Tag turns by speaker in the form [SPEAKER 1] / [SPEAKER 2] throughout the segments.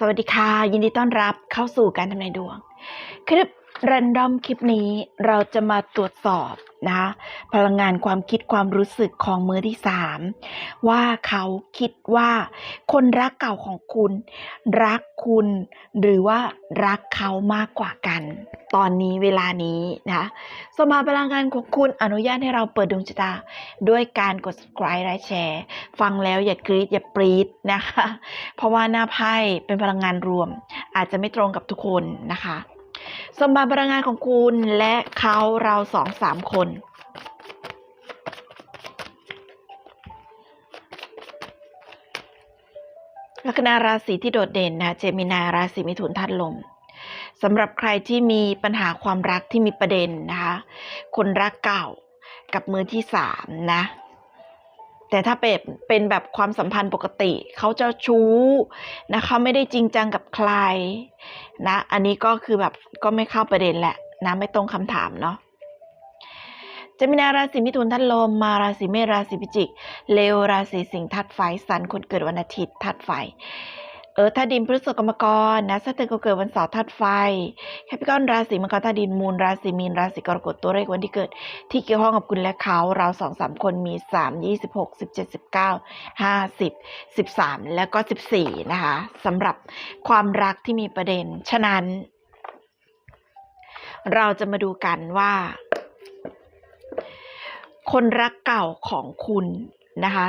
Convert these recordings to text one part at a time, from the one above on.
[SPEAKER 1] สวัสดีค่ะ ยินดีต้อนรับเข้าสู่การทำนายดวง คลิปเรนดอมคลิปนี้เราจะมาตรวจสอบ นะคะพลังงานความคิดความรู้สึกของมือที่สามว่าเขาคิดว่าคนรักเก่าของคุณ รักคุณ หรือว่ารักเขามากกว่ากัน ตอนนี้เวลานี้นะสมาพลังงานของคุณอนุญาตให้เราเปิดดวงชะตา ด้วยการกด subscribe และแชร์ ฟังแล้วอย่ากรี๊ดอย่าปรี๊ดนะคะ เพราะว่าหน้าไพ่เป็นพลังงานรวม อาจจะไม่ตรงกับทุกคนนะคะ สมบัติพลังงานของคุณและเขาเราสองสามคนลัคนาราศีที่โดดเด่นนะเจมินาราศีมิถุนธาตุลมสำหรับใครที่มีปัญหาความรักที่มีประเด็นนะคะ คนรักเก่ากับมือที่สามนะ แต่ถ้าเป็นเป็นแบบความสัมพันธ์ปกติ เขาจะชู้นะเขาไม่ได้จริงจังกับใครนะ อันนี้ก็คือแบบก็ไม่เข้าประเด็นแหละนะไม่ตรงคำถามเนาะจะมีนาราศีมิถุนทัดลมมาราศีเมษราศีพิจิก เลวราศีสิงห์ทัดไฟสันคนเกิดวันอาทิตย์ทัดไฟ เออถ้าดินพฤษภกรรมกรนะสัตว์ก็เกิดวันเสาร์ทัดไฟแคปิกอนราศีมังกรธาดินมูลราศีมีนราศีกรกฎตัวเลขวันที่เกิด ที่เกี่ยวข้องกับคุณและเขาเราสองสามคนมีสามยี่สิบหกสิบเจ็ดสิบเก้าห้าสิบสิบสามแล้วก็สิบสี่นะคะสำหรับความรักที่มีประเด็น ฉะนั้น เราจะมาดูกันว่า คนรักเก่าของคุณนะคะ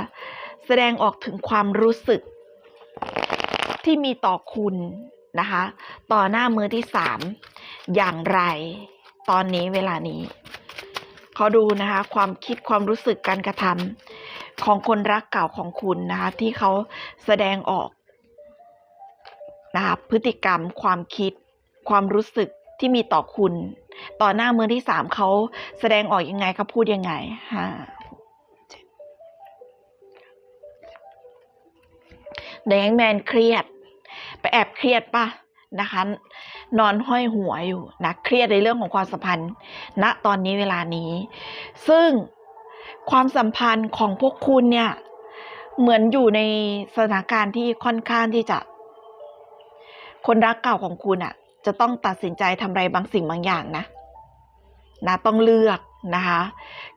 [SPEAKER 1] แสดงออกถึงความรู้สึก ที่มีต่อคุณนะคะ ต่อหน้ามือที่สามอย่างไร ตอนนี้เวลานี้เขาดูนะคะ ความคิดความรู้สึกการกระทำของคนรักเก่าของคุณนะคะ ที่เขาแสดงออกนะคะพฤติกรรมความคิด ความรู้สึกที่มีต่อคุณ ต่อหน้ามือที่สามเขาแสดงออกยังไงเขาพูดยังไงห้า แดงแมนเครียด ไปแอบเครียดปะนะคะ นอนห้อยหัวอยู่นะเครียดในเรื่องของความสัมพันธ์ณตอนนี้เวลานี้ ซึ่งความสัมพันธ์ของพวกคุณเนี่ยเหมือนอยู่ในสถานการณ์ที่ค่อนข้างที่จะ คนรักเก่าของคุณอะ่ะ จะต้องตัดสินใจทำอะไรบางสิ่งบางอย่างนะนะต้องเลือกนะคะ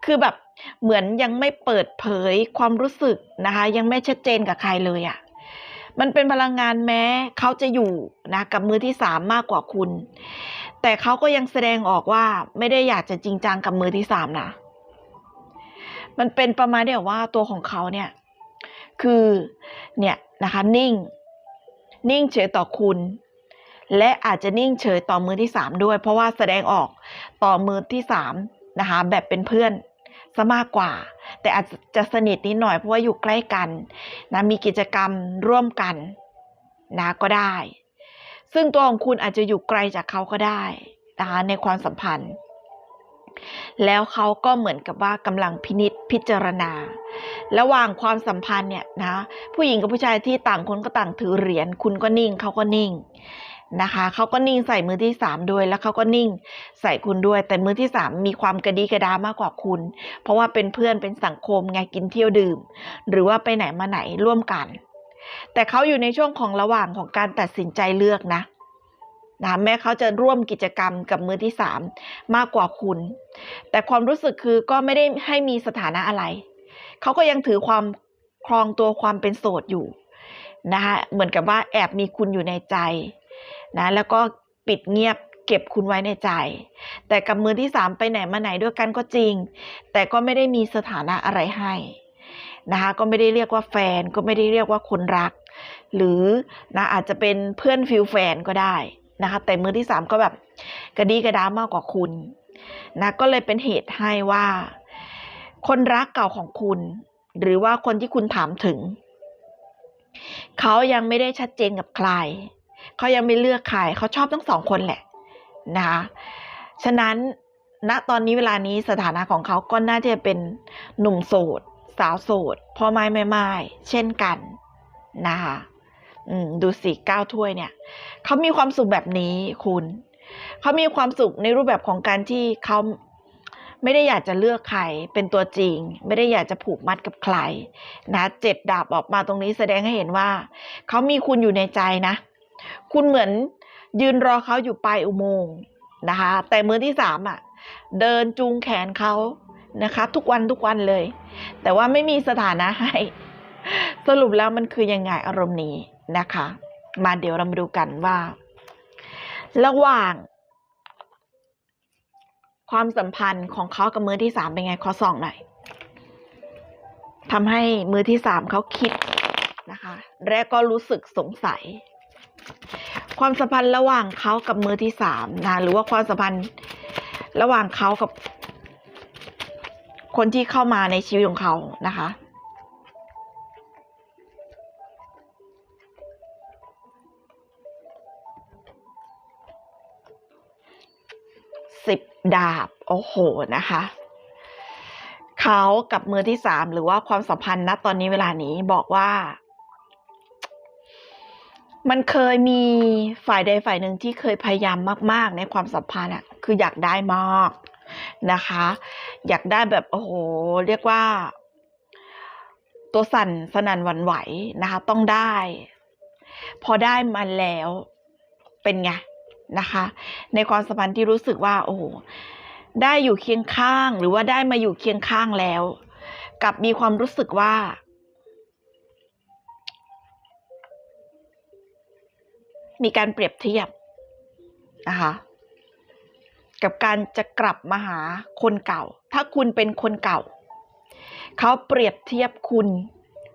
[SPEAKER 1] คือแบบเหมือนยังไม่เปิดเผยความรู้สึกนะคะ ยังไม่ชัดเจนกับใครเลยอะ่ะ มันเป็นพลังงานแม้เขาจะอยู่นะกับมือที่สามมากกว่าคุณ แต่เขาก็ยังแสดงออกว่าไม่ได้อยากจะจริงจังกับมือที่สามนะ มันเป็นประมาณเดียวว่าตัวของเขาเนี่ย คือเนี่ยนะคะนิ่ง นิ่งเฉยต่อคุณ และอาจจะนิ่งเฉยต่อมือที่สามด้วย เพราะว่าแสดงออกต่อมือที่สามนะคะแบบเป็นเพื่อน ซะมากกว่า แต่อาจจะสนิทนิดหน่อยเพราะว่าอยู่ใกล้กันนะมีกิจกรรมร่วมกันนะก็ได้ ซึ่งตัวของคุณอาจจะอยู่ไกลจากเขาก็ได้นะคะในความสัมพันธ์ แล้วเขาก็เหมือนกับว่ากำลังพินิษพิจารณา ระหว่างความสัมพันธ์เนี่ยนะผู้หญิงกับผู้ชายที่ต่างคนก็ต่างถือเหรียญคุณก็นิ่งเขาก็นิ่ง นะคะเขาก็นิ่งใส่มือที่สามด้วยแล้วเขาก็นิ่งใส่คุณด้วย แต่มือที่สามมีความกระดีกระดามากกว่าคุณ เพราะว่าเป็นเพื่อนเป็นสังคมไงกินเที่ยวดื่ม หรือว่าไปไหนมาไหนร่วมกัน แต่เขาอยู่ในช่วงของระหว่างของการตัดสินใจเลือกนะนะแม้เขาจะร่วมกิจกรรมกับมือที่สามมากกว่าคุณ แต่ความรู้สึกคือก็ไม่ได้ให้มีสถานะอะไร เขาก็ยังถือความครองตัวความเป็นโสดอยู่นะคะเหมือนกับว่าแอบมีคุณอยู่ในใจ นะแล้วก็ปิดเงียบเก็บคุณไว้ในใจ แต่กับมือที่สามไปไหนมาไหนด้วยกันก็จริง แต่ก็ไม่ได้มีสถานะอะไรให้นะคะก็ไม่ได้เรียกว่าแฟนก็ไม่ได้เรียกว่าคนรัก หรือนะอาจจะเป็นเพื่อนฟิลแฟนก็ได้นะคะแต่มือที่สามก็แบบกระดีกระดามากกว่าคุณนะก็เลยเป็นเหตุให้ว่า คนรักเก่าของคุณ หรือว่าคนที่คุณถามถึง เขายังไม่ได้ชัดเจนกับใคร เขายังไม่เลือกใครเขาชอบทั้งสองคนแหละนะคะฉะนั้นณตอนนี้เวลานี้สถานะของเขาก็น่าจะเป็นหนุ่มโสด สาวโสดพ่อไม้แม่ไม้เช่นกันนะคะอืมดูสิเก้าถ้วยเนี่ยเขามีความสุขแบบนี้คุณเขามีความสุขในรูปแบบของการที่เขาไม่ได้อยากจะเลือกใครเป็นตัวจริง ไม่ได้อยากจะผูกมัดกับใครนะเจ็ดดาบออกมาตรงนี้แสดงให้เห็นว่า เขามีคุณอยู่ในใจนะ คุณเหมือนยืนรอเขาอยู่ปลายอุโมงค์นะคะ แต่มือที่สามอะ เดินจูงแขนเขานะคะ ทุกวันทุกวันเลย แต่ว่าไม่มีสถานะให้ สรุปแล้วมันคือยังไงอารมณ์นี้นะคะ มาเดี๋ยวเรามาดูกันว่า ระหว่าง ความสัมพันธ์ของเขากับมือที่สามเป็นไงขอส่องหน่อยทำให้มือที่สามเขาคิดนะคะ และก็รู้สึกสงสัย ความสัมพันธ์ระหว่างเขากับมือที่สามนะหรือว่าความสัมพันธ์ระหว่างเขากับ คนที่เข้ามาในชีวิตของเขานะคะสิบดาบ โอ้โห นะคะ เขากับมือที่สามหรือว่าความสัมพันธ์ณตอนนี้เวลานี้บอกว่า มันเคยมีฝ่ายใดฝ่ายหนึ่งที่เคยพยายามมาก ๆ ในความสัมพันธ์อะคืออยากได้มากนะคะ อยากได้แบบโอ้โหเรียกว่า ตัวสั่นสนั่นหวั่นไหวนะคะ ต้องได้ พอได้มาแล้วเป็นไงนะคะ ในความสัมพันธ์ที่รู้สึกว่า โอ้โหได้อยู่เคียงข้างหรือว่าได้มาอยู่เคียงข้างแล้ว กับมีความรู้สึกว่า มีการเปรียบเทียบนะคะกับการจะกลับมาหาคนเก่า ถ้าคุณเป็นคนเก่า เขาเปรียบเทียบคุณ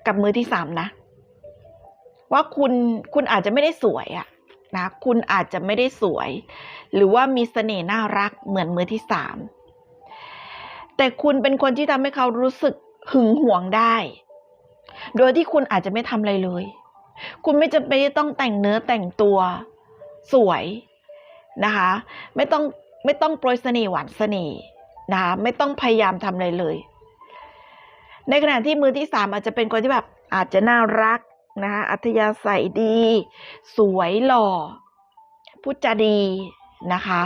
[SPEAKER 1] กับมือที่สามนะ ว่าคุณคุณอาจจะไม่ได้สวยอะนะคุณอาจจะไม่ได้สวย หรือว่ามีเสน่ห์น่ารักเหมือนมือที่สามแต่คุณเป็นคนที่ทำให้เขารู้สึกหึงหวงได้ โดยที่คุณอาจจะไม่ทำอะไรเลย คุณไม่จำเป็นจะต้องแต่งเนื้อแต่งตัวสวยนะคะ ไม่ต้องไม่ต้องโปรยเสน่ห์หวานเสน่ห์นะคะไม่ต้องพยายามทำอะไรเลย ในขณะที่มือที่สามอาจจะเป็นคนที่แบบอาจจะน่ารักนะคะอัธยาศัยดี สวยหล่อพูดจาดีนะคะ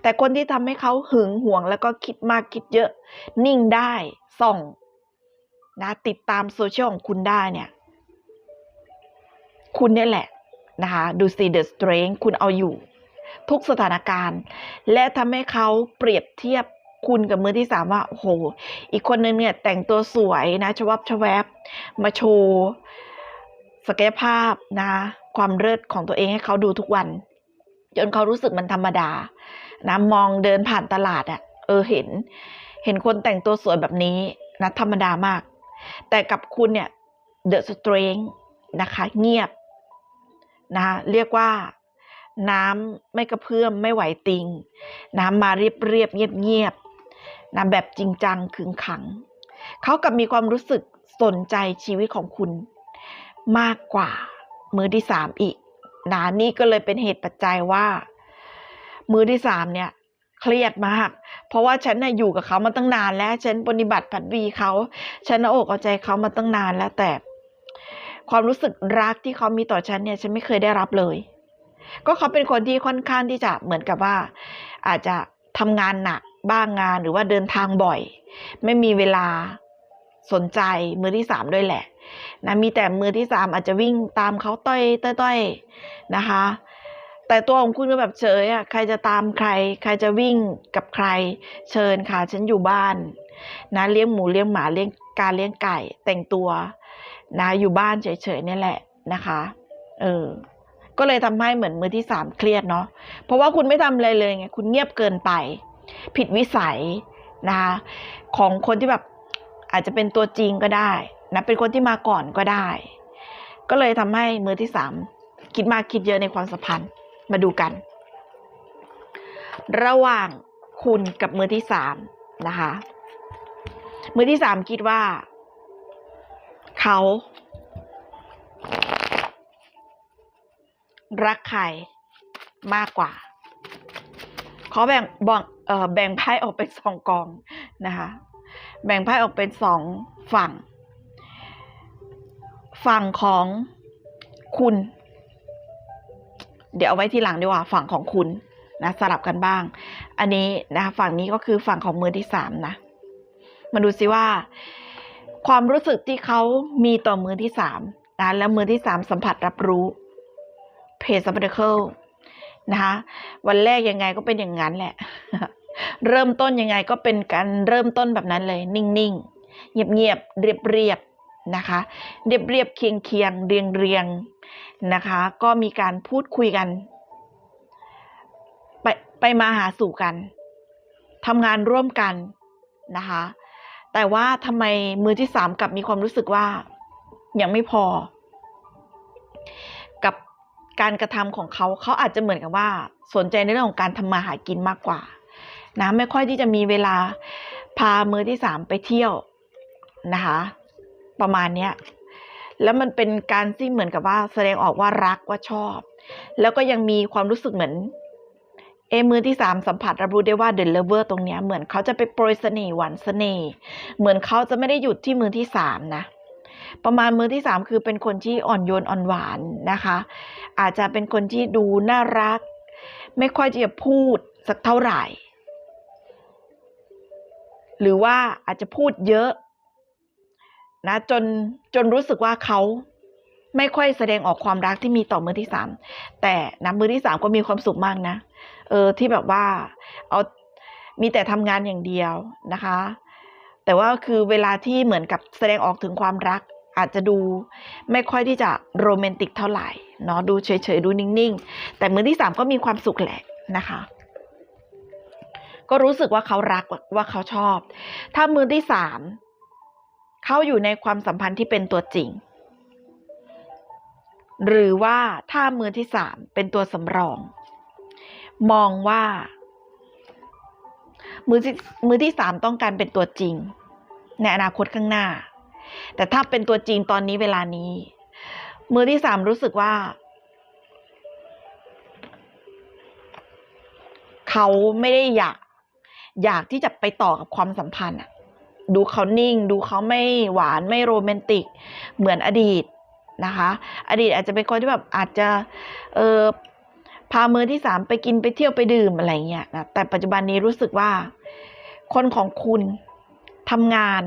[SPEAKER 1] แต่คนที่ทำให้เขาหึงหวงแล้วก็คิดมากคิดเยอะ นิ่งได้ส่องนะติดตามโซเชียลของคุณได้เนี่ย คุณเนี่ยแหละนะคะดูสิเดอะสเตรนคุณเอาอยู่ ทุกสถานการณ์ และทำให้เขาเปรียบเทียบคุณกับมือที่สามว่าโอ้โห อีกคนนึงเนี่ยแต่งตัวสวยนะชวับชวบมาโชว์ศักยภาพนะความเลิศของตัวเองให้เขาดูทุกวัน จนเขารู้สึกมันธรรมดานะมองเดินผ่านตลาดอะ่ะ เออเห็น เห็นคนแต่งตัวสวยแบบนี้นะธรรมดามาก แต่กับคุณเนี่ยเดอะสเตรนนะคะ เงียบ นะคะเรียกว่าน้ำไม่กระเพื่อมไม่ไหวติง น้ำมาเรียบเรียบเงียบเงียบนะแบบจริงจังขึงขัง เขากับมีความรู้สึกสนใจชีวิตของคุณ มากกว่ามือที่สามอีกนะนี่ก็เลยเป็นเหตุปัจจัยว่า มือที่สามเนี่ยเครียดมาก เพราะว่าฉันน่ะอยู่กับเขามาตั้งนานแล้ว ฉันปฏิบัติผัดวีเขา ฉันเอาอกเอาใจเขามาตั้งนานแล้วแต่ ความรู้สึกรักที่เขามีต่อฉันเนี่ย ฉันไม่เคยได้รับเลย ก็เขาเป็นคนที่ค่อนข้างที่จะเหมือนกับว่า อาจจะทำงานหนักบ้างงานหรือว่าเดินทางบ่อย ไม่มีเวลาสนใจมือที่สามด้วยแหละนะมีแต่มือที่สามอาจจะวิ่งตามเขาต้อยต้อยต้อยนะคะ แต่ตัวของคุณก็แบบเฉยอะใครจะตามใคร ใครจะวิ่งกับใคร เชิญค่ะฉันอยู่บ้านนะเลี้ยงหมูเลี้ยงหมาเลี้ยงการเลี้ยงไก่ แต่งตัว นะอยู่บ้านเฉยๆนี่แหละนะคะเออก็เลยทำให้เหมือนมือที่สามเครียดเนาะเพราะว่าคุณไม่ทำอะไรเลยไงคุณเงียบเกินไป ผิดวิสัยนะคะของคนที่แบบอาจจะเป็นตัวจริงก็ได้นะเป็นคนที่มาก่อนก็ได้ ก็เลยทำให้มือที่สามคิดมากคิดเยอะในความสัมพันธ์มาดูกัน ระหว่างคุณกับมือที่สามนะคะ มือที่สามคิดว่า เขา รักใครมากกว่าเขาแบ่งบองเอ่อแบ่งไพ่ออกเป็นสองกองนะคะ แบ่งไพ่ออกเป็นสองฝั่ง ฝั่งของคุณ เดี๋ยวเอาไว้ทีหลังดีกว่าฝั่งของคุณนะสลับกันบ้าง อันนี้นะคะฝั่งนี้ก็คือฝั่งของมือที่สามนะ มาดูซิว่า ความรู้สึกที่เขามีต่อมือที่สามนะแล้วมือที่สามสัมผัสรับรู้เพจซับเดเคิลนะคะวันแรกยังไงก็เป็นอย่างนั้นแหละ เริ่มต้นยังไงก็เป็นการเริ่มต้นแบบนั้นเลย นิ่งๆ เงียบๆ เรียบๆ นะคะ เรียบเรียบๆเคียงเคียงๆเรียงเรียงนะคะ ก็มีการพูดคุยกัน ไปไปมาหาสู่กันทำงานร่วมกันนะคะ แต่ว่าทำไมมือที่สามกลับมีความรู้สึกว่ายังไม่พอ กับการกระทำของเขาเขาอาจจะเหมือนกับว่า สนใจในเรื่องของการทำมาหากินมากกว่า นะไม่ค่อยที่จะมีเวลาพามือที่สามไปเที่ยวนะคะ ประมาณเนี้ยแล้วมันเป็นการที่เหมือนกับว่าแสดงออกว่ารักว่าชอบ แล้วก็ยังมีความรู้สึกเหมือน อมือที่สามสัมผัสรับรู้ได้ว่าเด e เลเวอร์ตรงนี้เหมือนเขาจะไปโปรยเสน่ห์หวานเสน่ห์เหมือนเขาจะไม่ได้หยุดที่มือที่สามนะ ประมาณมือที่สามคือเป็นคนที่อ่อนโยนอ่อนหวานนะคะ อาจจะเป็นคนที่ดูน่ารัก ไม่ค่อยจะพูดสักเท่าไหร่ หรือว่าอาจจะพูดเยอะนะจนจนรู้สึกว่าเขา ไม่ค่อยแสดงออกความรักที่มีต่อมือที่สามแต่นะมือที่สามก็มีความสุขมากนะเออที่แบบว่าเอามีแต่ทำงานอย่างเดียวนะคะ แต่ว่าคือเวลาที่เหมือนกับแสดงออกถึงความรัก อาจจะดูไม่ค่อยที่จะโรแมนติกเท่าไหร่เนาะดูเฉยๆดูนิ่งๆ แต่มือที่สามก็มีความสุขแหละนะคะก็รู้สึกว่าเขารักว่าเขาชอบ ถ้ามือที่สาม เขาอยู่ในความสัมพันธ์ที่เป็นตัวจริง หรือว่าถ้ามือที่สามเป็นตัวสำรอง มองว่า มือที่มือที่สามต้องการเป็นตัวจริง ในอนาคตข้างหน้า แต่ถ้าเป็นตัวจริงตอนนี้เวลานี้ มือที่สามรู้สึกว่า เขาไม่ได้อยากอยากที่จะไปต่อกับความสัมพันธ์อะดูเขานิ่ง ดูเขาไม่หวานไม่โรแมนติก เหมือนอดีต นะคะ อดีตอาจจะเป็นคนที่แบบอาจจะเออพามือที่สามไปกินไปเที่ยวไปดื่มอะไรเงี้ยนะแต่ปัจจุบันนี้รู้สึกว่า คนของคุณทำงาน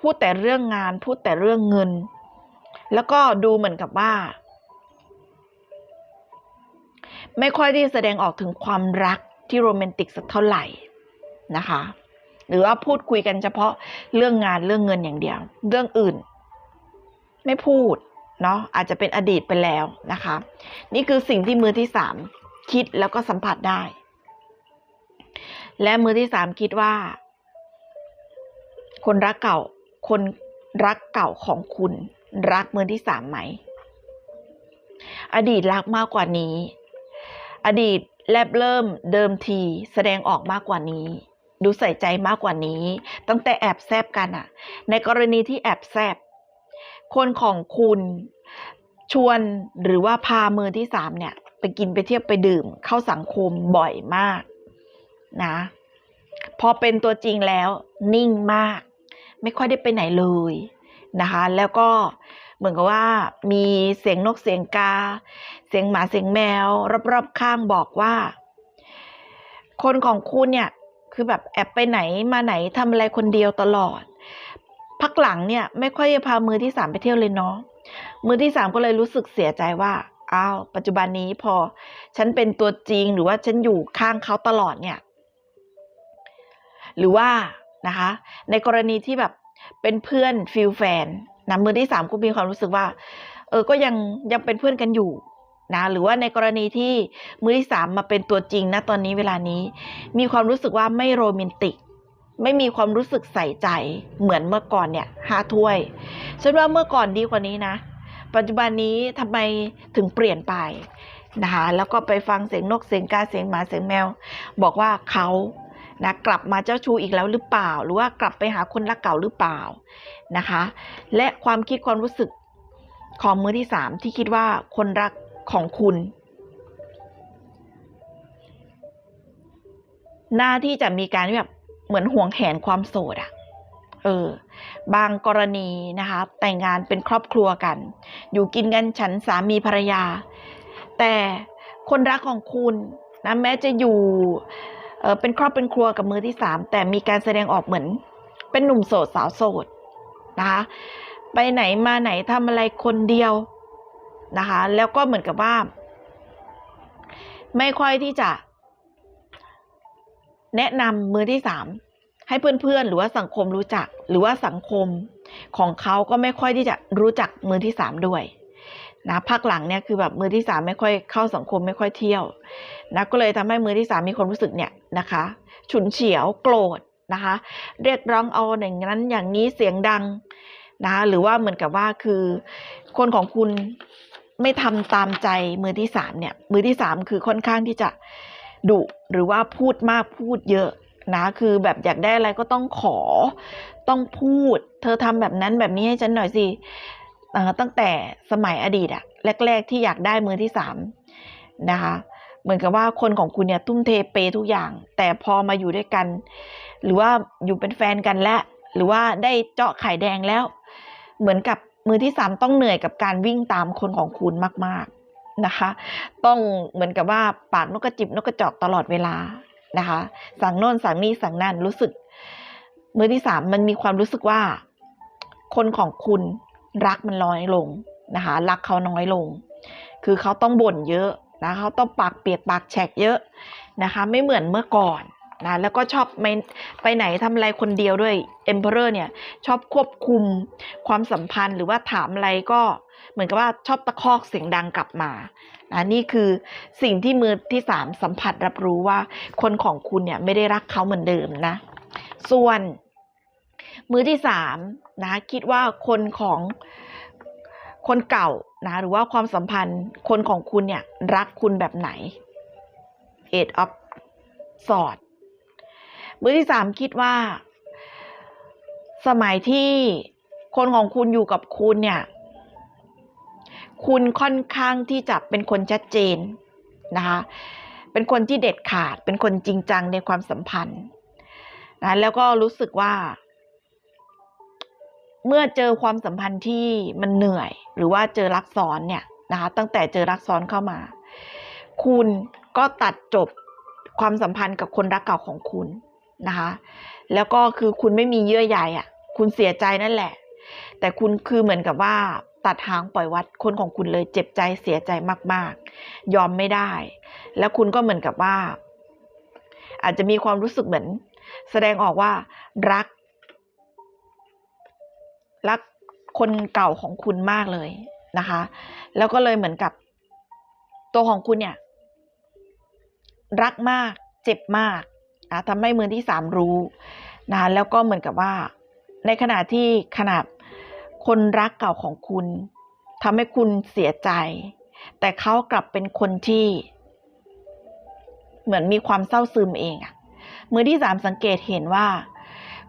[SPEAKER 1] พูดแต่เรื่องงาน พูดแต่เรื่องเงิน แล้วก็ดูเหมือนกับว่า ไม่ค่อยที่แสดงออกถึงความรักที่โรแมนติกสักเท่าไหร่นะคะ หรือว่าพูดคุยกันเฉพาะเรื่องงานเรื่องเงินอย่างเดียว เรื่องอื่น ไม่พูด เนาะอาจจะเป็นอดีตไปแล้วนะคะ นี่คือสิ่งที่มือที่สามคิดแล้วก็สัมผัสได้ และมือที่สามคิดว่า คนรักเก่า คนรักเก่าของคุณ รักมือที่สามไหม อดีตรักมากกว่านี้ อดีตแลบเริ่มเดิมทีแสดงออกมากกว่านี้ ดูใส่ใจมากกว่านี้ ตั้งแต่แอบแซบกันอะในกรณีที่แอบแซบ คนของคุณชวนหรือว่าพามือที่สามเนี่ยไปกินไปเที่ยวไปดื่ม เข้าสังคมบ่อยมากนะ พอเป็นตัวจริงแล้ว นิ่งมาก ไม่ค่อยได้ไปไหนเลยนะคะ แล้วก็เหมือนกับว่ามีเสียงนกเสียงกา เสียงหมาเสียงแมว รอบๆข้างบอกว่า คนของคุณเนี่ยคือแบบแอบไปไหนมาไหนทำอะไรคนเดียวตลอด พักหลังเนี่ยไม่ค่อยจะพามือที่สามไปเที่ยวเลยเนาะมือที่สามก็เลยรู้สึกเสียใจว่าอ้าวปัจจุบันนี้พอ ฉันเป็นตัวจริงหรือว่าฉันอยู่ข้างเขาตลอดเนี่ย หรือว่านะคะ ในกรณีที่แบบเป็นเพื่อนฟิลแฟนนะมือที่สามก็มีความรู้สึกว่า เออก็ยังยังเป็นเพื่อนกันอยู่นะหรือว่าในกรณีที่มือที่สามมาเป็นตัวจริงนะตอนนี้เวลานี้ มีความรู้สึกว่าไม่โรแมนติก ไม่มีความรู้สึกใส่ใจเหมือนเมื่อก่อนเนี่ยห้าถ้วย ฉันว่าเมื่อก่อนดีกว่านี้นะ ปัจจุบันนี้ทำไมถึงเปลี่ยนไปนะคะแล้วก็ไปฟังเสียงนกเสียงกาเสียงหมาเสียงแมว บอกว่าเขานะกลับมาเจ้าชู้อีกแล้วหรือเปล่า หรือว่ากลับไปหาคนรักเก่าหรือเปล่านะคะ และความคิดความรู้สึกของมือที่สามที่คิดว่าคนรักของคุณ หน้าที่จะมีการแบบ เหมือนห่วงแหนความโสดอะเออบางกรณีนะคะ แต่งงานเป็นครอบครัวกัน อยู่กินกันฉันสามีภรรยา แต่คนรักของคุณนะแม้จะอยู่เออเป็นครอบเป็นครัวกับมือที่สามแต่มีการแสดงออกเหมือน เป็นหนุ่มโสดสาวโสดนะคะไปไหนมาไหนทำอะไรคนเดียวนะคะ แล้วก็เหมือนกับว่า ไม่ค่อยที่จะ แนะนำมือที่สามให้เพื่อนๆ หรือว่าสังคมรู้จัก หรือว่าสังคมของเขาก็ไม่ค่อยที่จะรู้จักมือที่สามด้วยนะภาคหลังเนี่ยคือแบบมือที่สามไม่ค่อยเข้าสังคมไม่ค่อยเที่ยวนะก็เลยทำให้มือที่สามมีความรู้สึกเนี่ยนะคะ ฉุนเฉียวโกรธนะคะ เรียกร้องเอาอย่างนั้นอย่างนี้เสียงดังนะคะหรือว่าเหมือนกับว่าคือคนของคุณไม่ทำตามใจมือที่สามเนี่ยมือที่สามคือค่อนข้างที่จะ ดุหรือว่าพูดมากพูดเยอะนะคือแบบอยากได้อะไรก็ต้องขอ ต้องพูด เธอทำแบบนั้นแบบนี้ให้ฉันหน่อยสิตั้งแต่สมัยอดีตอะแรก ๆ ที่อยากได้มือที่สามนะคะเหมือนกับว่าคนของคุณเนี่ยทุ่มเทเปย์ทุกอย่าง แต่พอมาอยู่ด้วยกัน หรือว่าอยู่เป็นแฟนกันแล้วหรือว่าได้เจาะไข่แดงแล้ว เหมือนกับมือที่สามต้องเหนื่อยกับการวิ่งตามคนของคุณมาก ๆ นะคะ ต้องเหมือนกับว่าปากนกกระจิบนกกระจอกตลอดเวลานะคะ สั่งโน่นสั่งนี่สั่งนั่นรู้สึกมือที่สามมันมีความรู้สึกว่า คนของคุณรักมันน้อยลงนะคะ รักเขาน้อยลง คือเขาต้องบ่นเยอะนะเขาต้องปากเปียกปากแฉกเยอะนะคะ ไม่เหมือนเมื่อก่อน นะแล้วก็ชอบไปไปไหนทำอะไรคนเดียวด้วย Emperor เนี่ยชอบควบคุมความสัมพันธ์หรือว่าถามอะไรก็เหมือนกับว่าชอบตะคอกเสียงดังกลับมานะนี่คือสิ่งที่มือที่สามสัมผัสรับรู้ว่าคนของคุณเนี่ยไม่ได้รักเขาเหมือนเดิมนะ ส่วนมือที่สามนะคิดว่าคนของคนเก่านะหรือว่าความสัมพันธ์คนของคุณเนี่ยรักคุณแบบไหน Eight of Swords มือที่สามคิดว่า สมัยที่คนของคุณอยู่กับคุณเนี่ย คุณค่อนข้างที่จะเป็นคนชัดเจนนะคะ เป็นคนที่เด็ดขาด เป็นคนจริงจังในความสัมพันธ์นะแล้วก็รู้สึกว่า เมื่อเจอความสัมพันธ์ที่มันเหนื่อย หรือว่าเจอรักซ้อนเนี่ยนะคะ ตั้งแต่เจอรักซ้อนเข้ามา คุณก็ตัดจบความสัมพันธ์กับคนรักเก่าของคุณ นะคะ แล้วก็คือคุณไม่มีเยื่อใยอะ คุณเสียใจนั่นแหละ แต่คุณคือเหมือนกับว่าตัดหางปล่อยวัดคนของคุณเลยเจ็บใจเสียใจมาก ๆ ยอมไม่ได้ แล้วคุณก็เหมือนกับว่า อาจจะมีความรู้สึกเหมือน แสดงออกว่ารัก รักคนเก่าของคุณมากเลยนะคะ แล้วก็เลยเหมือนกับตัวของคุณเนี่ย รักมาก เจ็บมาก นะทำให้มือที่สามรู้นะแล้วก็เหมือนกับว่า ในขณะที่ขนาดคนรักเก่าของคุณทำให้คุณเสียใจ แต่เขากลับเป็นคนที่ เหมือนมีความเศร้าซึมเองอะมือที่สามสังเกตเห็นว่า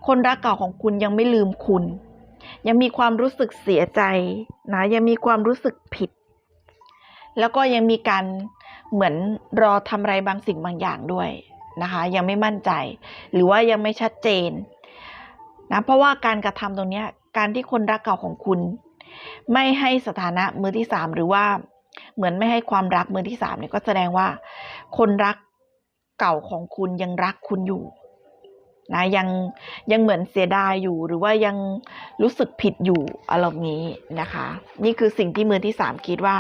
[SPEAKER 1] คนรักเก่าของคุณยังไม่ลืมคุณ ยังมีความรู้สึกเสียใจนะยังมีความรู้สึกผิด แล้วก็ยังมีการเหมือนรอทำอะไรบางสิ่งบางอย่างด้วย นะคะ ยังไม่มั่นใจ หรือว่ายังไม่ชัดเจนนะเพราะว่าการกระทำตรงนี้การที่คนรักเก่าของคุณ ไม่ให้สถานะมือที่สามหรือว่าเหมือนไม่ให้ความรักมือที่สามเนี่ยก็แสดงว่า คนรักเก่าของคุณยังรักคุณอยู่นะยังยังเหมือนเสียดายอยู่หรือว่ายังรู้สึกผิดอยู่อารมณ์นี้นะคะ นี่คือสิ่งที่มือที่สามคิดว่า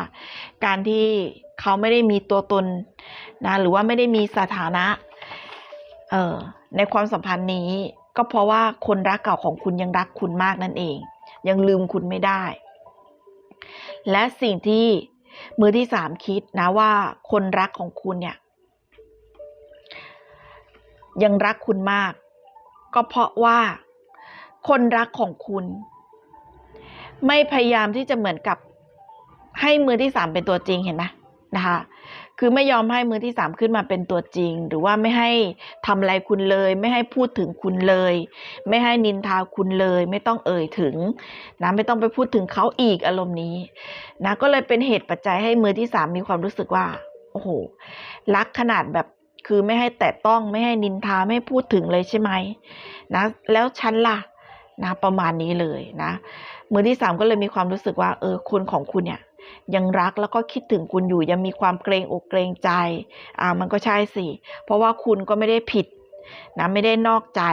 [SPEAKER 1] การที่เขาไม่ได้มีตัวตนนะหรือว่าไม่ได้มีสถานะ เออในความสัมพันธ์นี้ก็เพราะว่าคนรักเก่าของคุณยังรักคุณมากนั่นเอง ยังลืมคุณไม่ได้ และสิ่งที่มือที่สามคิดนะว่าคนรักของคุณเนี่ย ยังรักคุณมาก ก็เพราะว่าคนรักของคุณ ไม่พยายามที่จะเหมือนกับให้มือที่สามเป็นตัวจริงเห็นไหมนะคะ คือไม่ยอมให้มือที่สามขึ้นมาเป็นตัวจริง หรือว่าไม่ให้ทำอะไรคุณเลย ไม่ให้พูดถึงคุณเลย ไม่ให้นินทาคุณเลย ไม่ต้องเอ่ยถึงนะไม่ต้องไปพูดถึงเขาอีกอารมณ์นี้นะก็เลยเป็นเหตุปัจจัยให้มือที่สามมีความรู้สึกว่าโอ้โหรักขนาดแบบคือไม่ให้แตะต้องไม่ให้นินทาไม่พูดถึงเลยใช่ไหมนะแล้วฉันล่ะนะประมาณนี้เลยนะมือที่สามก็เลยมีความรู้สึกว่าเออคนของคุณเนี่ย ยังรักแล้วก็คิดถึงคุณอยู่ยังมีความเกรงอกเกรงใจอ่ามันก็ใช่สิ เพราะว่าคุณก็ไม่ได้ผิดนะไม่ได้นอกใจ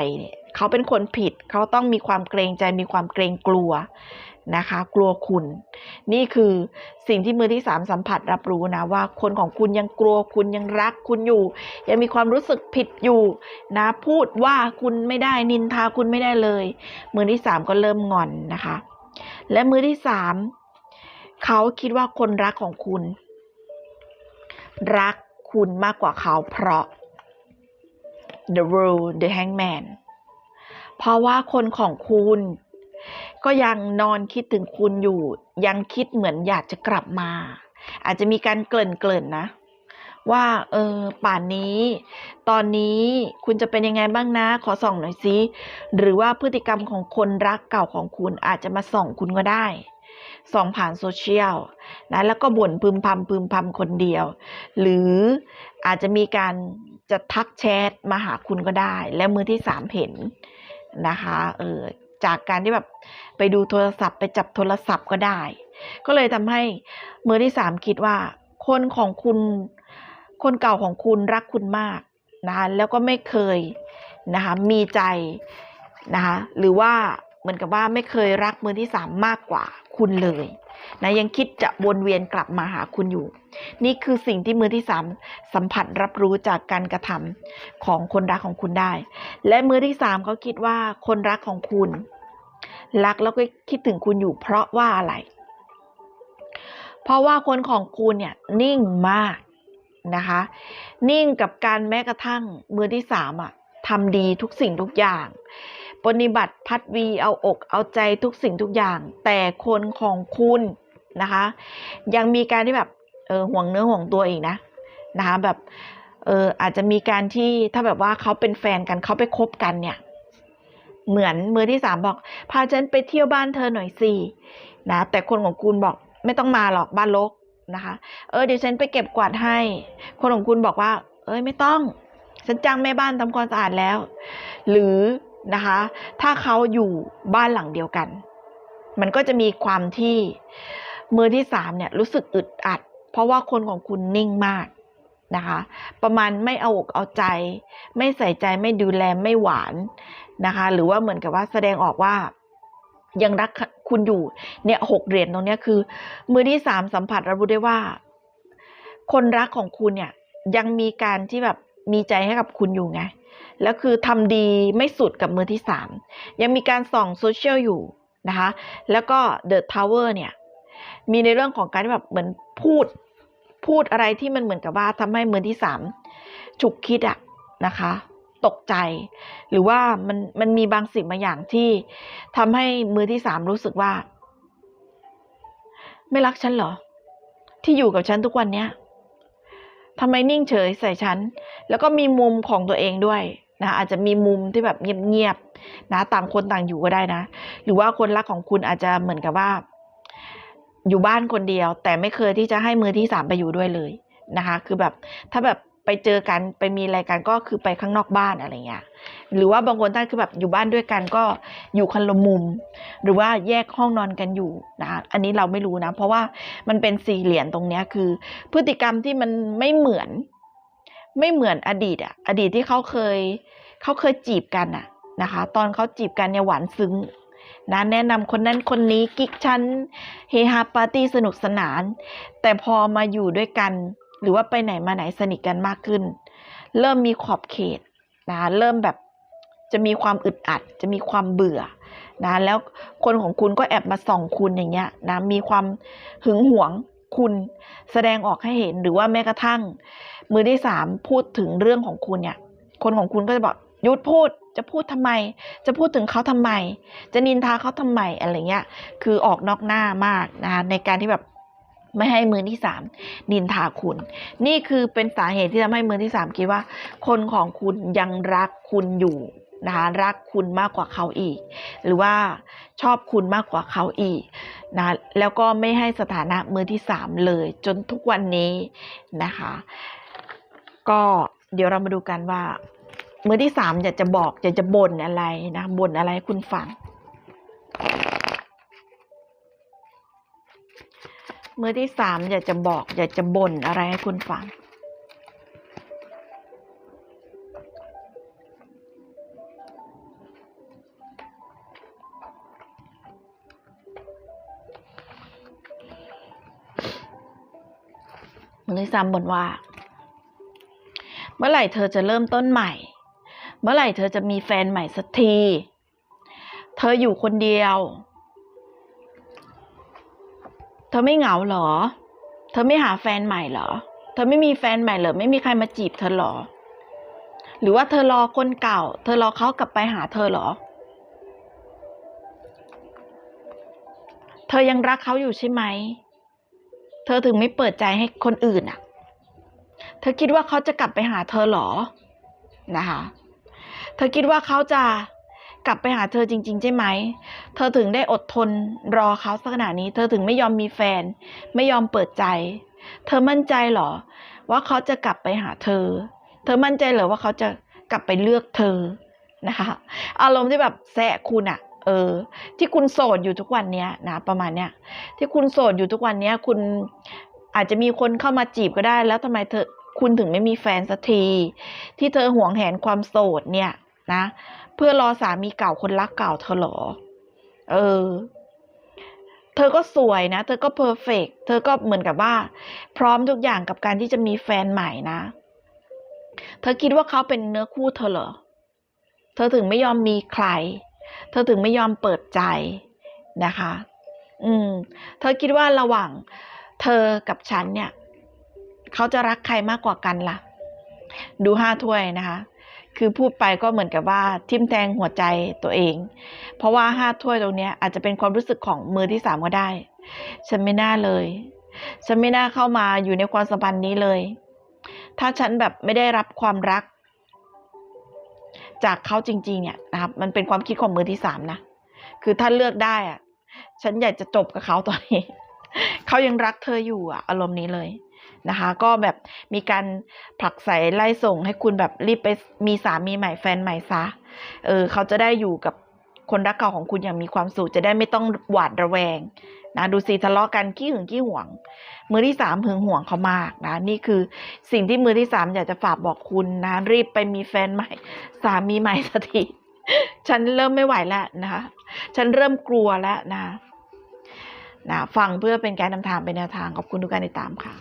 [SPEAKER 1] เขาเป็นคนผิด เขาต้องมีความเกรงใจมีความเกรงกลัวนะคะ กลัวคุณ นี่คือสิ่งที่มือที่สามสัมผัสรับรู้นะว่าคนของคุณยังกลัวคุณยังรักคุณอยู่ ยังมีความรู้สึกผิดอยู่นะพูดว่าคุณไม่ได้นินทาคุณไม่ได้เลย มือที่สามก็เริ่มงอนนะคะ และมือที่สาม เขาคิดว่าคนรักของคุณ รักคุณมากกว่าเขาเพราะ the Rule the hangman เพราะว่าคนของคุณ ก็ยังนอนคิดถึงคุณอยู่ ยังคิดเหมือนอยากจะกลับมา อาจจะมีการเกริ่นเกริ่นนะ ว่า เออ ป่านนี้ ตอนนี้คุณจะเป็นยังไงบ้างนะ ขอส่องหน่อยสิ หรือว่าพฤติกรรมของคนรักเก่าของคุณอาจจะมาส่องคุณก็ได้ส่องผ่านโซเชียลนะแล้วก็บ่นพึมพำพึมพำคนเดียว หรืออาจจะมีการจะทักแชทมาหาคุณก็ได้ และมือที่สามเห็นนะคะเออจากการที่แบบไปดูโทรศัพท์ไปจับโทรศัพท์ก็ได้ ก็เลยทำให้มือที่สามคิดว่า คนของคุณ คนเก่าของคุณรักคุณมากนะคะแล้วก็ไม่เคยนะคะมีใจนะคะหรือว่าเหมือนกับว่าไม่เคยรักมือที่สามมากกว่าคุณเลยนะยังคิดจะวนเวียนกลับมาหาคุณอยู่ นี่คือสิ่งที่มือที่สามสัมผัสรับรู้จากการกระทำของคนรักของคุณได้ และมือที่สามเขาคิดว่าคนรักของคุณ รักแล้วก็คิดถึงคุณอยู่ เพราะว่าอะไร เพราะว่าคนของคุณเนี่ยนิ่งมาก นะคะ นิ่งกับการแม้กระทั่งมือที่สามอะทำดีทุกสิ่งทุกอย่าง ปฏิบัติพัดวีเอาอกเอาใจทุกสิ่งทุกอย่าง แต่คนของคุณนะคะ ยังมีการที่แบบเออห่วงเนื้อห่วงตัวอีกนะนะคะแบบเอออาจจะมีการที่ถ้าแบบว่าเขาเป็นแฟนกันเขาไปคบกันเนี่ย เหมือนมือที่สามบอก พาฉันไปเที่ยวบ้านเธอหน่อยสินะแต่คนของคุณบอกไม่ต้องมาหรอกบ้านรก นะคะ เออเดี๋ยวฉันไปเก็บกวาดให้ คนของคุณบอกว่า เอ้ยไม่ต้อง ฉันจ้างแม่บ้านทำความสะอาดแล้ว หรือนะคะ ถ้าเขาอยู่บ้านหลังเดียวกัน มันก็จะมีความที่มือที่สามเนี่ยรู้สึกอึดอัด เพราะว่าคนของคุณนิ่งมากนะคะ ประมาณไม่เอาอกเอาใจ ไม่ใส่ใจไม่ดูแลไม่หวานนะคะ หรือว่าเหมือนกับว่าแสดงออกว่ายังรัก คุณอยู่เนี่ยหกเหรียญตรงเนี้ยคือ มือที่สามสัมผัสรับรู้ได้ว่า คนรักของคุณเนี่ย ยังมีการที่แบบมีใจให้กับคุณอยู่ไงแล้วคือทำดีไม่สุดกับมือที่สามยังมีการส่องโซเชียลอยู่นะคะ แล้วก็เดอะทาวเวอร์เนี่ย มีในเรื่องของการแบบเหมือนพูดพูดอะไรที่มันเหมือนกับว่าทำให้มือที่สามฉุกคิดอะนะคะ ตกใจ หรือว่ามันมันมีบางสิ่งบางอย่างที่ทำให้มือที่สามรู้สึกว่า ไม่รักฉันเหรอ ที่อยู่กับฉันทุกวันเนี้ยทำไมนิ่งเฉยใส่ฉัน แล้วก็มีมุมของตัวเองด้วยนะอาจจะมีมุมที่แบบเงียบๆนะต่างคนต่างอยู่ก็ได้นะ หรือว่าคนรักของคุณอาจจะเหมือนกับว่า อยู่บ้านคนเดียว แต่ไม่เคยที่จะให้มือที่สามไปอยู่ด้วยเลยนะคะ คือแบบถ้าแบบ ไปเจอกันไปมีอะไรกันก็คือไปข้างนอกบ้านอะไรเงี้ยหรือว่าบางคนท่านคือแบบอยู่บ้านด้วยกันก็อยู่คนละมุม หรือว่าแยกห้องนอนกันอยู่นะอันนี้เราไม่รู้นะ เพราะว่ามันเป็นสี่เหรียญตรงเนี้ยคือ พฤติกรรมที่มันไม่เหมือน ไม่เหมือนอดีตอะอดีตที่เขาเคยเขาเคยจีบกันอะนะคะ ตอนเขาจีบกันเนี่ยหวานซึ้งนะแนะนำคนนั้นคนนี้กิ๊กฉันเฮฮาปาร์ตี้สนุกสนาน แต่พอมาอยู่ด้วยกัน หรือว่าไปไหนมาไหนสนิทกันมากขึ้น เริ่มมีขอบเขตนะเริ่มแบบจะมีความอึดอัด จะมีความเบื่อนะแล้วคนของคุณก็แอบมาส่องคุณอย่างเงี้ยนะมีความหึงหวงคุณแสดงออกให้เห็นหรือว่าแม้กระทั่ง มือที่สามพูดถึงเรื่องของคุณเนี่ย คนของคุณก็จะบอกหยุดพูดจะพูดทำไม จะพูดถึงเขาทำไม จะนินทาเขาทำไมอะไรเงี้ยคือออกนอกหน้ามากนะคะในการที่แบบ ไม่ให้มือที่สามนินทาคุณ นี่คือเป็นสาเหตุที่ทำให้มือที่สามคิดว่า คนของคุณยังรักคุณอยู่นะคะรักคุณมากกว่าเขาอีก หรือว่าชอบคุณมากกว่าเขาอีกนะแล้วก็ไม่ให้สถานะมือที่สามเลย จนทุกวันนี้นะคะ ก็เดี๋ยวเรามาดูกันว่า มือที่สามอยากจะบอกอยากจะบ่นอะไรนะบ่นอะไรคุณฟัง มือที่สามอยากจะบอก อยากจะบ่นอะไรให้คุณฟัง มือที่สามบ่นว่า เมื่อไหร่เธอจะเริ่มต้นใหม่ เมื่อไหร่เธอจะมีแฟนใหม่สักที เธออยู่คนเดียว เธอไม่เหงาเหรอ เธอไม่หาแฟนใหม่เหรอ เธอไม่มีแฟนใหม่เหรอ ไม่มีใครมาจีบเธอเหรอ หรือว่าเธอรอคนเก่า เธอรอเขากลับไปหาเธอเหรอ เธอยังรักเขาอยู่ใช่ไหม เธอถึงไม่เปิดใจให้คนอื่นอะ เธอคิดว่าเขาจะกลับไปหาเธอเหรอ นะคะ เธอคิดว่าเขาจะ กลับไปหาเธอจริง ๆ ใช่ไหม เธอถึงได้อดทนรอเขาสักขนาดนี้ เธอถึงไม่ยอมมีแฟน ไม่ยอมเปิดใจ เธอมั่นใจเหรอ ว่าเขาจะกลับไปหาเธอ เธอมั่นใจเหรอว่าเขาจะกลับไปเลือกเธอนะคะ อารมณ์ที่แบบแซะคุณอะเออ ที่คุณโสดอยู่ทุกวันเนี้ยนะประมาณเนี้ยที่คุณโสดอยู่ทุกวันเนี้ยคุณอาจจะมีคนเข้ามาจีบก็ได้ แล้วทำไมเธอคุณถึงไม่มีแฟนสักที ที่เธอหวงแหนความโสดเนี่ย นะ เพื่อรอสามีเก่าคนรักเก่าเธอเหรอ เออ เธอก็สวยนะ เธอก็เพอร์เฟกเธอก็เหมือนกับว่า พร้อมทุกอย่างกับการที่จะมีแฟนใหม่นะ เธอคิดว่าเขาเป็นเนื้อคู่เธอเหรอ เธอถึงไม่ยอมมีใคร เธอถึงไม่ยอมเปิดใจนะคะ อืม เธอคิดว่าระหว่างเธอกับฉันเนี่ย เขาจะรักใครมากกว่ากันล่ะ ดูห้าถ้วยนะคะ คือพูดไปก็เหมือนกับว่าทิมแทงหัวใจตัวเอง เพราะว่าห้าถ้วยตรงนี้อาจจะเป็นความรู้สึกของมือที่สามก็ได้ ฉันไม่น่าเลย ฉันไม่น่าเข้ามาอยู่ในความสัมพันธ์นี้เลย ถ้าฉันแบบไม่ได้รับความรัก จากเขาจริง ๆ เนี่ยนะครับ มันเป็นความคิดของมือที่สามนะ คือถ้าเลือกได้อะฉันอยากจะจบกับเขาตอนนี้ เขายังรักเธออยู่อะอารมณ์นี้เลย นะคะ ก็แบบมีการผลักใสไล่ส่งให้คุณแบบรีบไปมีสามีใหม่แฟนใหม่ซะเออเขาจะได้อยู่กับคนรักเก่าของคุณอย่างมีความสุขจะได้ไม่ต้องหวาดระแวงนะดูสิทะเลาะกันขี้หึงขี้หวง มือที่สามหึงหวงเขามากนะนี่คือสิ่งที่มือที่สามอยากจะฝากบอกคุณนะรีบไปมีแฟนใหม่ สามีใหม่สักทีฉันเริ่มไม่ไหวแล้วนะคะฉันเริ่มกลัวแล้วนะนะฟังเพื่อเป็นการนำทางเป็นแนวทางขอบคุณทุกการติดตามค่ะ